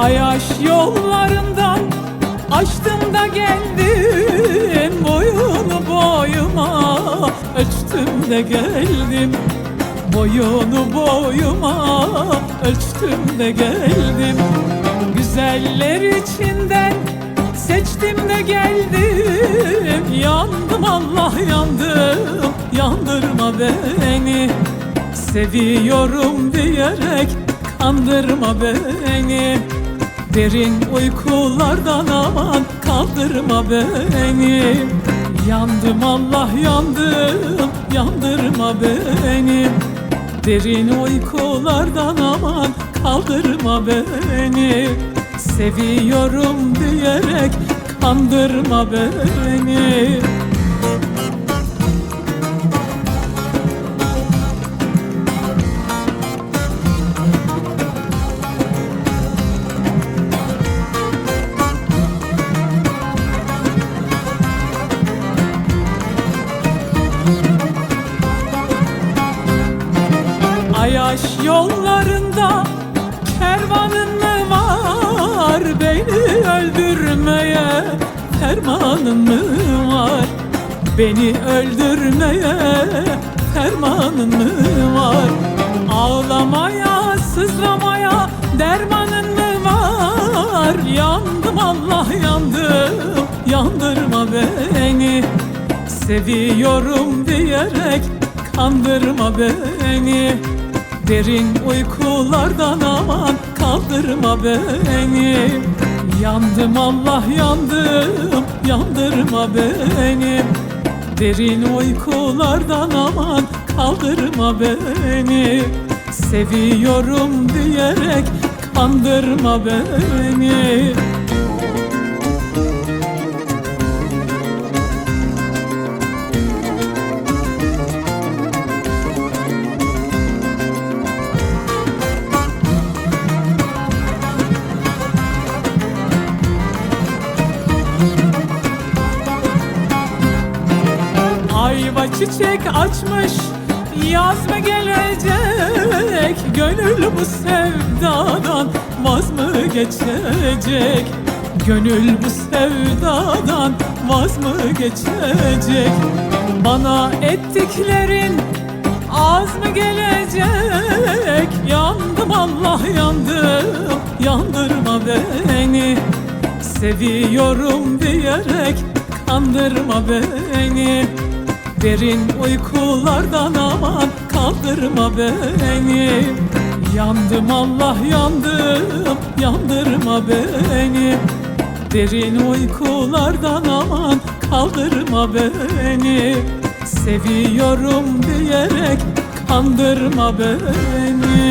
Ayaş yollarından açtım da geldim Boyunu boyuma ölçtüm de geldim. Boyunu boyuma ölçtüm de geldim. Güzeller içinden seçtim de geldim. Yandım Allah yandım yandırma beni. Seviyorum diyerek kandırma beni Derin uykulardan aman kaldırma beni. Yandım Allah yandım yandırma beni. Derin uykulardan aman kaldırma beni. Seviyorum diyerek kandırma beni Ayaş yollarında kervanın mı var Beni öldürmeye? Fermanın mı var Beni öldürmeye? Fermanın mı var? Ağlamaya sızlamaya dermanın mı var? Yandım Allah yandım yandırma beni. Seviyorum diyerek kandırma beni Derin uykulardan aman kaldırma beni. Yandım Allah yandım yandırma beni. Derin uykulardan aman kaldırma beni. Seviyorum diyerek kandırma beni Ayva çiçek açmış Yaz mı gelecek? Gönül bu sevdadan Vaz mı geçecek? Gönül bu sevdadan Vaz mı geçecek? Bana ettiklerin Az mı gelecek? Yandım Allah yandım Yandırma beni. Seviyorum diyerek kandırma beni Derin uykulardan aman kaldırma beni. Yandım Allah yandım yandırma beni. Derin uykulardan aman kaldırma beni. Seviyorum diyerek kandırma beni